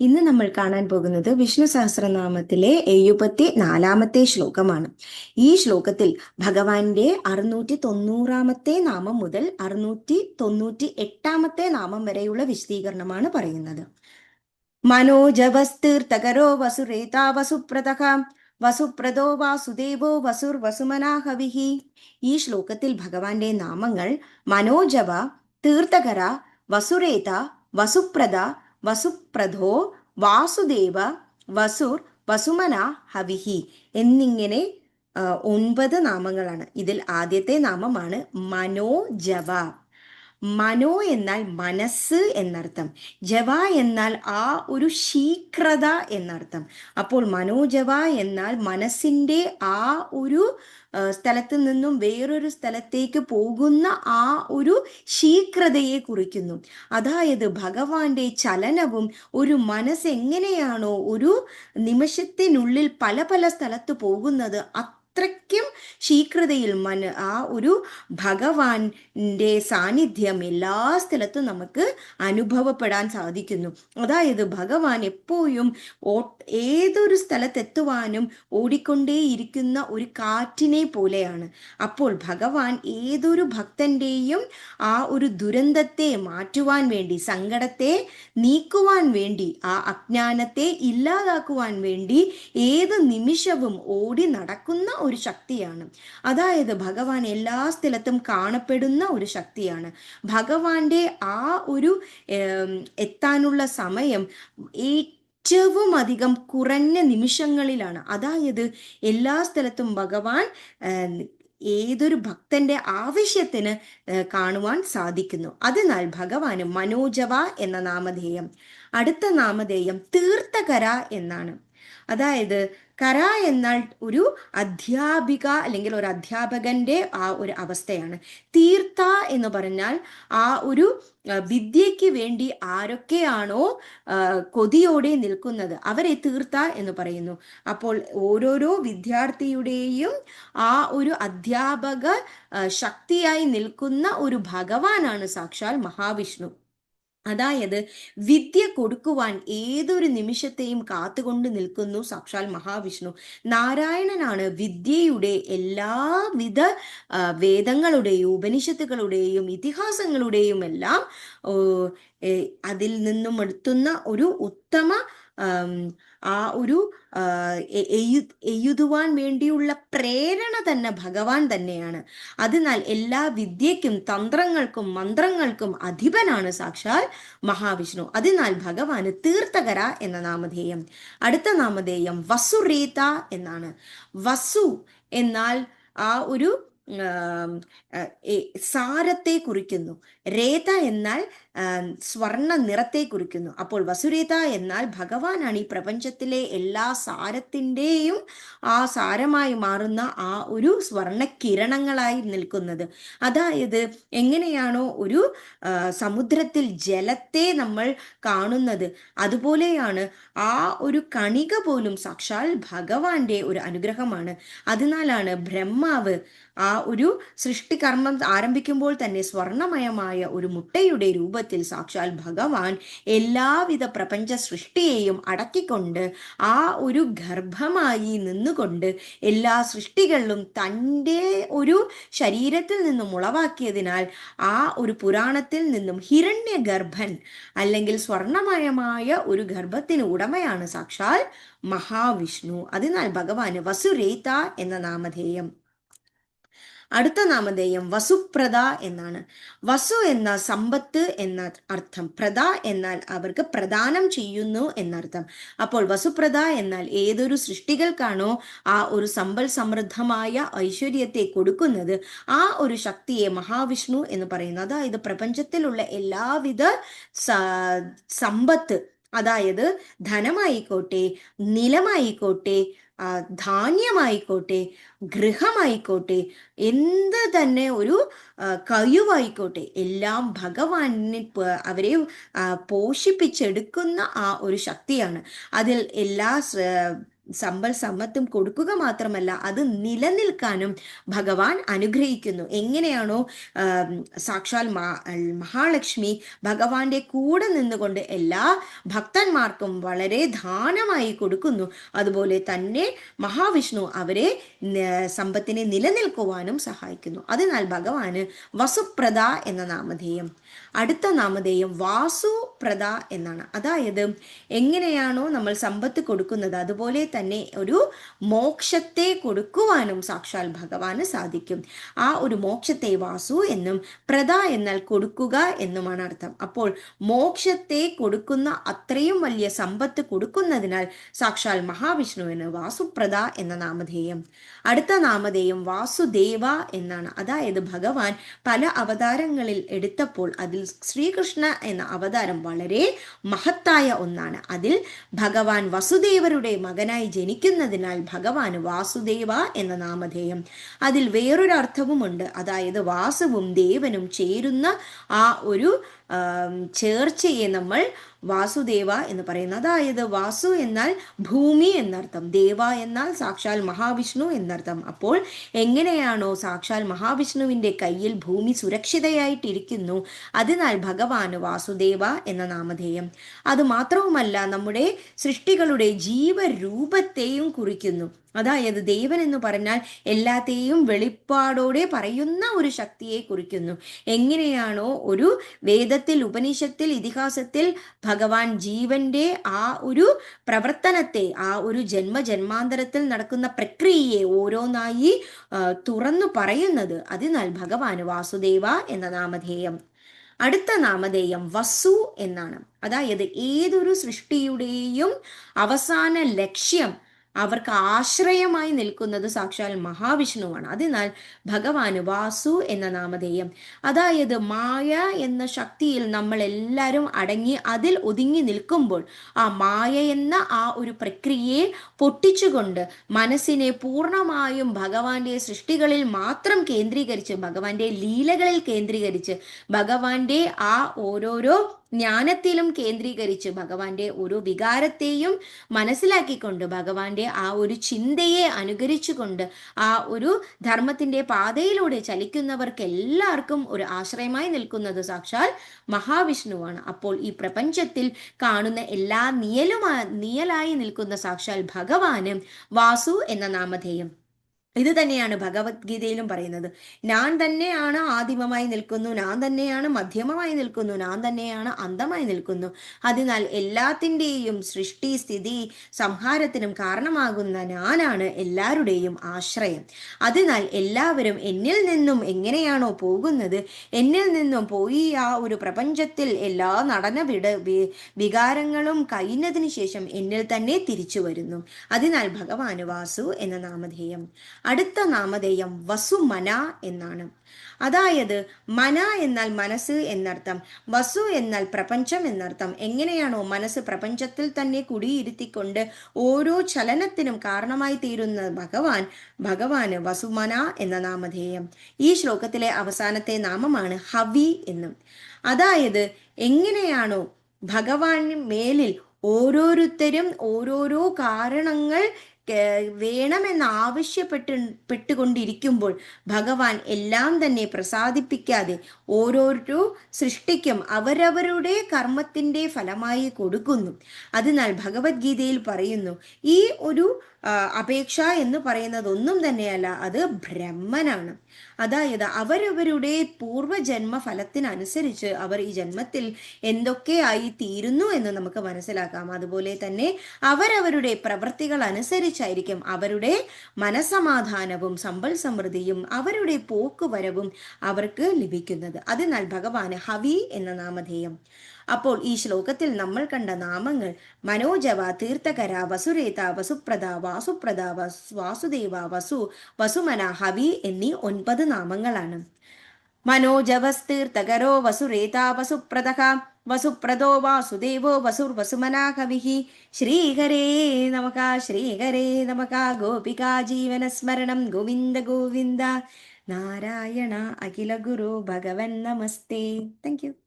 ഇന്ന് നമ്മൾ കാണാൻ പോകുന്നത് വിഷ്ണു സഹസ്രനാമത്തിലെ എഴുപത്തി നാലാമത്തെ ശ്ലോകമാണ്. ഈ ശ്ലോകത്തിൽ ഭഗവാന്റെ അറുന്നൂറ്റി തൊണ്ണൂറാമത്തെ നാമം മുതൽ അറുന്നൂറ്റി തൊണ്ണൂറ്റി എട്ടാമത്തെ നാമം വരെയുള്ള വിശദീകരണമാണ് പറയുന്നത്. മനോജവസ്തീർത്ഥകരോ വസുരേതാ വസുപ്രതഹ വസുപ്രദോ വാസുദേവോ വസുർ വസുമനാഹവിഹി ഈ ശ്ലോകത്തിൽ ഭഗവാന്റെ നാമങ്ങൾ മനോജവ തീർത്ഥകര വസുരേത വസുപ്രദ വസുപ്രധോ വാസുദേവ വസുർ വസുമന ഹവിഹി എന്നിങ്ങനെ ഒൻപത് നാമങ്ങളാണ്. ഇതിൽ ആദ്യത്തെ നാമമാണ് മനോജവ. മനോ എന്നാൽ മനസ്സ് എന്നർത്ഥം. ജവ എന്നാൽ ആ ഒരു ശീക്രത എന്നർത്ഥം. അപ്പോൾ മനോജവ എന്നാൽ മനസ്സിന്റെ ആ ഒരു സ്ഥലത്ത് നിന്നും വേറൊരു സ്ഥലത്തേക്ക് പോകുന്ന ആ ഒരു ശീക്രതയെ കുറിക്കുന്നു. അതായത് ഭഗവാന്റെ ചലനവും ഒരു മനസ്സ് എങ്ങനെയാണോ ഒരു നിമിഷത്തിനുള്ളിൽ പല പല സ്ഥലത്ത് പോകുന്നത് അത്രയ്ക്കും ശീഘ്രതയിൽ മന ആ ഒരു ഭഗവാന്റെ സാന്നിധ്യം എല്ലാ സ്ഥലത്തും നമുക്ക് അനുഭവപ്പെടാൻ സാധിക്കുന്നു. അതായത് ഭഗവാൻ എപ്പോഴും ഏതൊരു സ്ഥലത്തെത്തുവാനും ഓടിക്കൊണ്ടേയിരിക്കുന്ന ഒരു കാറ്റിനെ പോലെയാണ്. അപ്പോൾ ഭഗവാൻ ഏതൊരു ഭക്തന്റെയും ആ ഒരു ദുരന്തത്തെ മാറ്റുവാൻ വേണ്ടി സങ്കടത്തെ നീക്കുവാൻ വേണ്ടി ആ അജ്ഞാനത്തെ ഇല്ലാതാക്കുവാൻ വേണ്ടി ഏത് നിമിഷവും ഓടി നടക്കുന്ന ഒരു ശക്തിയാണ്. അതായത് ഭഗവാൻ എല്ലാ സ്ഥലത്തും കാണപ്പെടുന്ന ഒരു ശക്തിയാണ്. ഭഗവാന്റെ ആ ഒരു എത്താനുള്ള സമയം ഏറ്റവും അധികം കുറഞ്ഞ നിമിഷങ്ങളിലാണ്. അതായത് എല്ലാ സ്ഥലത്തും ഭഗവാൻ ഏതൊരു ഭക്തന്റെ ആവശ്യത്തിന് കാണുവാൻ സാധിക്കുന്നു. അതിനാൽ ഭഗവാന് മനോജവ എന്ന നാമധേയം അടുത്ത നാമധേയം തീർത്ഥകര എന്നാണ്. അതായത് കര എന്നാൽ ഒരു അധ്യാപിക അല്ലെങ്കിൽ ഒരു അധ്യാപകന്റെ ആ ഒരു അവസ്ഥയാണ്. തീർത്ഥ എന്ന് പറഞ്ഞാൽ ആ ഒരു വിദ്യയ്ക്ക് വേണ്ടി ആരൊക്കെയാണോ കൊതിയോടെ നിൽക്കുന്നത് അവരെ തീർത്ത എന്ന് പറയുന്നു. അപ്പോൾ ഓരോരോ വിദ്യാർത്ഥിയുടെയും ആ ഒരു അധ്യാപക ശക്തിയായി നിൽക്കുന്ന ഒരു ഭഗവാനാണ് സാക്ഷാൽ മഹാവിഷ്ണു. അതായത് വിദ്യ കൊടുക്കുവാൻ ഏതൊരു നിമിഷത്തെയും കാത്തുകൊണ്ട് നിൽക്കുന്നു സാക്ഷാൽ മഹാവിഷ്ണു. നാരായണനാണ് വിദ്യയുടെ എല്ലാവിധ വേദങ്ങളുടെയും ഉപനിഷത്തുകളുടെയും ഇതിഹാസങ്ങളുടെയും എല്ലാം അതിൽ നിന്നും എടുത്തുന്ന ഒരു ഉത്തമ ആം, ഒരു എഴുതുവാൻ വേണ്ടിയുള്ള പ്രേരണ തന്നെ ഭഗവാൻ തന്നെയാണ്. അതിനാൽ എല്ലാ വിദ്യയ്ക്കും തന്ത്രങ്ങൾക്കും മന്ത്രങ്ങൾക്കും അധിപനാണ് സാക്ഷാൽ മഹാവിഷ്ണു. അതിനാൽ ഭഗവാന് തീർത്ഥകര എന്ന നാമധേയം. അടുത്ത നാമധേയം വസുരേത എന്നാണ്. വസു എന്നാൽ ആ ഒരു സാരത്തെ കുറിക്കുന്നു. രേത എന്നാൽ സ്വർണ സ്വർണ നിറത്തെ കുറിക്കുന്നു. അപ്പോൾ വസുരേത എന്നാൽ ഭഗവാനാണ് ഈ പ്രപഞ്ചത്തിലെ എല്ലാ സാരത്തിന്റെയും ആ സാരമായി മാറുന്ന ആ ഒരു സ്വർണ കിരണങ്ങളായി നിൽക്കുന്നത്. അതായത് എങ്ങനെയാണോ ഒരു സമുദ്രത്തിൽ ജലത്തെ നമ്മൾ കാണുന്നത്. അതുപോലെയാണ് ആ ഒരു കണിക പോലും സാക്ഷാൽ ഭഗവാന്റെ ഒരു അനുഗ്രഹമാണ്. അതിനാലാണ് ബ്രഹ്മാവ് ആ ഒരു സൃഷ്ടികർമ്മം ആരംഭിക്കുമ്പോൾ തന്നെ സ്വർണമയമായ ഒരു മുട്ടയുടെ രൂപത്തിൽ സാക്ഷാൽ ഭഗവാൻ എല്ലാവിധ പ്രപഞ്ച സൃഷ്ടിയെയും അടക്കിക്കൊണ്ട് ആ ഒരു ഗർഭമായി നിന്നുകൊണ്ട് എല്ലാ സൃഷ്ടികളിലും തന്റെ ഒരു ശരീരത്തിൽ നിന്നും ഉളവാക്കിയതിനാൽ ആ ഒരു പുരാണത്തിൽ നിന്നും ഹിരണ്യ ഗർഭൻ അല്ലെങ്കിൽ സ്വർണമയമായ ഒരു ഗർഭത്തിന് ഉടമയാണ് സാക്ഷാൽ മഹാവിഷ്ണു. അതിനാൽ ഭഗവാന് വസുരേത എന്ന നാമധേയം. അടുത്ത നാമധേയം വസുപ്രദ എന്നാണ്. വസു എന്ന സമ്പത്ത് എന്ന അർത്ഥം. പ്രദ എന്നാൽ അവർക്ക് പ്രദാനം ചെയ്യുന്നു എന്നർത്ഥം. അപ്പോൾ വസുപ്രദ എന്നാൽ ഏതൊരു സൃഷ്ടികൾക്കാണോ ആ ഒരു സമ്പൽ സമൃദ്ധമായ ഐശ്വര്യത്തെ കൊടുക്കുന്നത്. ആ ഒരു ശക്തിയെ മഹാവിഷ്ണു എന്ന് പറയുന്നത് അതായത് പ്രപഞ്ചത്തിലുള്ള എല്ലാവിധ സമ്പത്ത് അതായത് ധനമായിക്കോട്ടെ നിലമായിക്കോട്ടെ ധാന്യമായിക്കോട്ടെ ഗൃഹമായിക്കോട്ടെ എന്ത് തന്നെ ഒരു കഴിവായിക്കോട്ടെ എല്ലാം ഭഗവാനെ അവരെ പോഷിപ്പിച്ചെടുക്കുന്ന ആ ഒരു ശക്തിയാണ്. അതിൽ എല്ലാ സമ്പൽ സമ്പത്തും കൊടുക്കുക മാത്രമല്ല അത് നിലനിൽക്കാനും ഭഗവാൻ അനുഗ്രഹിക്കുന്നു. എങ്ങനെയാണോ സാക്ഷാൽ മഹാലക്ഷ്മി ഭഗവാന്റെ കൂടെ നിന്നുകൊണ്ട് എല്ലാ ഭക്തന്മാർക്കും വളരെ ദാനമായി കൊടുക്കുന്നു. അതുപോലെ തന്നെ മഹാവിഷ്ണു അവരെ സമ്പത്തിനെ നിലനിൽക്കുവാനും സഹായിക്കുന്നു. അതിനാൽ ഭഗവാന് വസുപ്രദ എന്ന നാമധേയം. അടുത്ത നാമധേയം വാസുപ്രദ എന്നാണ്. അതായത് എങ്ങനെയാണോ നമ്മൾ സമ്പത്ത് കൊടുക്കുന്നത് അതുപോലെ തന്നെ ഒരു മോക്ഷത്തെ കൊടുക്കുവാനും സാക്ഷാൽ ഭഗവാന് സാധിക്കും. ആ ഒരു മോക്ഷത്തെ വാസു എന്നും പ്രദ എന്നാൽ കൊടുക്കുക എന്നുമാണ് അർത്ഥം. അപ്പോൾ മോക്ഷത്തെ കൊടുക്കുന്ന അത്രയും വലിയ സമ്പത്ത് കൊടുക്കുന്നതിനാൽ സാക്ഷാൽ മഹാവിഷ്ണുവിന് വാസുപ്രദ എന്ന നാമധേയം. അടുത്ത നാമധേയം വാസുദേവ എന്നാണ്. അതായത് ഭഗവാൻ പല അവതാരങ്ങളിൽ എടുത്തപ്പോൾ അതിൽ ശ്രീകൃഷ്ണ എന്ന അവതാരം വളരെ മഹത്തായ ഒന്നാണ്. അതിൽ ഭഗവാൻ വസുദേവരുടെ മകനായി ജനിക്കുന്നതിനാൽ ഭഗവാൻ വാസുദേവ എന്ന നാമധേയം. അതിൽ വേറൊരു അർത്ഥവുമുണ്ട് അതായത് വാസുവും ദേവനും ചേരുന്ന ആ ഒരു ചേർച്ചയെ നമ്മൾ വാസുദേവ എന്ന് പറയുന്നത് അതായത് വാസു എന്നാൽ ഭൂമി എന്നർത്ഥം ദേവ എന്നാൽ സാക്ഷാൽ മഹാവിഷ്ണു എന്നർത്ഥം. അപ്പോൾ എങ്ങനെയാണോ സാക്ഷാൽ മഹാവിഷ്ണുവിന്റെ കയ്യിൽ ഭൂമി സുരക്ഷിതയായിട്ടിരിക്കുന്നു അതിനാൽ ഭഗവാന് വാസുദേവ എന്ന നാമധേയം. അത് മാത്രവുമല്ല നമ്മുടെ സൃഷ്ടികളുടെ ജീവരൂപത്തെയും കുറിക്കുന്നു. അതായത് ദേവൻ എന്ന് പറഞ്ഞാൽ എല്ലാത്തെയും വെളിപ്പാടോടെ പറയുന്ന ഒരു ശക്തിയെ കുറിക്കുന്നു. എങ്ങനെയാണോ ഒരു വേദത്തിൽ ഉപനിഷത്തിൽ ഇതിഹാസത്തിൽ ഭഗവാൻ ജീവന്റെ ആ ഒരു പ്രവർത്തനത്തെ ആ ഒരു ജന്മ ജന്മാന്തരത്തിൽ നടക്കുന്ന പ്രക്രിയയെ ഓരോന്നായി തുറന്നു പറയുന്നത് അതിനാൽ ഭഗവാൻ വാസുദേവ എന്ന നാമധേയം. അടുത്ത നാമധേയം വസു എന്നാണ്. അതായത് ഏതൊരു സൃഷ്ടിയുടെയും അവസാന ലക്ഷ്യം അവർക്ക് ആശ്രയമായി നിൽക്കുന്നത് സാക്ഷാൽ മഹാവിഷ്ണുവാണ്. അതിനാൽ ഭഗവാന് വാസു എന്ന നാമധേയം. അതായത് മായ എന്ന ശക്തിയിൽ നമ്മൾ എല്ലാവരും അടങ്ങി അതിൽ ഒതുങ്ങി നിൽക്കുമ്പോൾ ആ മായ എന്ന ആ ഒരു പ്രക്രിയയെ പൊട്ടിച്ചുകൊണ്ട് മനസ്സിനെ പൂർണമായും ഭഗവാന്റെ സൃഷ്ടികളിൽ മാത്രം കേന്ദ്രീകരിച്ച് ഭഗവാന്റെ ലീലകളിൽ കേന്ദ്രീകരിച്ച് ഭഗവാന്റെ ആ ഓരോരോ ജ്ഞാനത്തിലും കേന്ദ്രീകരിച്ച് ഭഗവാന്റെ ഒരു വികാരത്തെയും മനസ്സിലാക്കിക്കൊണ്ട് ഭഗവാന്റെ ആ ഒരു ചിന്തയെ അനുകരിച്ചുകൊണ്ട് ആ ഒരു ധർമ്മത്തിന്റെ പാതയിലൂടെ ചലിക്കുന്നവർക്ക് എല്ലാവർക്കും ഒരു ആശ്രയമായി നിൽക്കുന്നത് സാക്ഷാൽ മഹാവിഷ്ണുവാണ്. അപ്പോൾ ഈ പ്രപഞ്ചത്തിൽ കാണുന്ന എല്ലാ നിയലുമായി നിയലായി നിൽക്കുന്ന സാക്ഷാൽ ഭഗവാന് വാസു എന്ന നാമധേയം. ഇത് തന്നെയാണ് ഭഗവത്ഗീതയിലും പറയുന്നത്. ഞാൻ തന്നെയാണ് ആദിമമായി നിൽക്കുന്നു ഞാൻ തന്നെയാണ് മധ്യമമായി നിൽക്കുന്നു ഞാൻ തന്നെയാണ് അന്തമായി നിൽക്കുന്നു. അതിനാൽ എല്ലാത്തിന്റെയും സൃഷ്ടി സ്ഥിതി സംഹാരത്തിനും കാരണമാകുന്ന ഞാനാണ് എല്ലാവരുടെയും ആശ്രയം. അതിനാൽ എല്ലാവരും എന്നിൽ നിന്നും എങ്ങനെയാണോ പോകുന്നത് എന്നിൽ നിന്നും പോയി ആ ഒരു പ്രപഞ്ചത്തിൽ എല്ലാ നടന വിട വികാരങ്ങളും കഴിഞ്ഞതിന് ശേഷം എന്നിൽ തന്നെ തിരിച്ചു വരുന്നു. അതിനാൽ ഭഗവാന് വാസു എന്ന നാമധേയം. അടുത്ത നാമധേയം വസു മന എന്നാണ്. അതായത് മന എന്നാൽ മനസ്സ് എന്നർത്ഥം വസു എന്നാൽ പ്രപഞ്ചം എന്നർത്ഥം. എങ്ങനെയാണോ മനസ്സ് പ്രപഞ്ചത്തിൽ തന്നെ കുടിയിരുത്തിക്കൊണ്ട് ഓരോ ചലനത്തിനും കാരണമായി തീരുന്ന ഭഗവാൻ ഭഗവാന് വസുമന എന്ന നാമധേയം. ഈ ശ്ലോകത്തിലെ അവസാനത്തെ നാമമാണ് ഹവി എന്നും. അതായത് എങ്ങനെയാണോ ഭഗവാന് മേലിൽ ഓരോരുത്തരും ഓരോരോ കാരണങ്ങൾ വേണമെന്ന് ആവശ്യപ്പെട്ട് പെട്ടുകൊണ്ടിരിക്കുമ്പോൾ ഭഗവാൻ എല്ലാം തന്നെ പ്രസാദിപ്പിക്കാതെ ഓരോരോ സൃഷ്ടിക്കും അവരവരുടെ കർമ്മത്തിന്റെ ഫലമായി കൊടുക്കുന്നു. അതിനാൽ ഭഗവത്ഗീതയിൽ പറയുന്നു ഈ ഒരു അപേക്ഷ എന്ന് പറയുന്നത് ഒന്നും തന്നെയല്ല അത് ബ്രഹ്മനാണ്. അതായത് അവരവരുടെ പൂർവജന്മ ഫലത്തിനനുസരിച്ച് അവർ ഈ ജന്മത്തിൽ എന്തൊക്കെയായി തീരുന്നു എന്ന് നമുക്ക് മനസ്സിലാക്കാം. അതുപോലെ തന്നെ അവരവരുടെ പ്രവൃത്തികൾ അനുസരിച്ചായിരിക്കും അവരുടെ മനസമാധാനവും സമ്പൽ സമൃദ്ധിയും അവരുടെ പോക്കുവരവും അവർക്ക് ലഭിക്കുന്നത്. അതിനാൽ ഭഗവാന് ഹവി എന്ന നാമധേയം. അപ്പോൾ ഈ ശ്ലോകത്തിൽ നമ്മൾ കണ്ട നാമങ്ങൾ മനോജവ തീർത്ഥകര വസുരേത വസുപ്രദ വാസുപ്രദ വാസുദേവ വസു വസുമന ഹവി എന്നീ ഒൻപത് നാമങ്ങളാണ്. മനോജവസ്തീർത്ഥകരോ വസുരേത വസുപ്രദ വസുപ്രദോ വാസുദേവോ വസുർവസുമനാ കവിഃ ശ്രീഹരേ നമക ശ്രീഹരേ നമക ഗോപികാ ജീവനസ്മരണം ഗോവിന്ദ ഗോവിന്ദ നാരായണ അഖില ഗുരു ഭഗവൻ നമസ്തേ. Thank you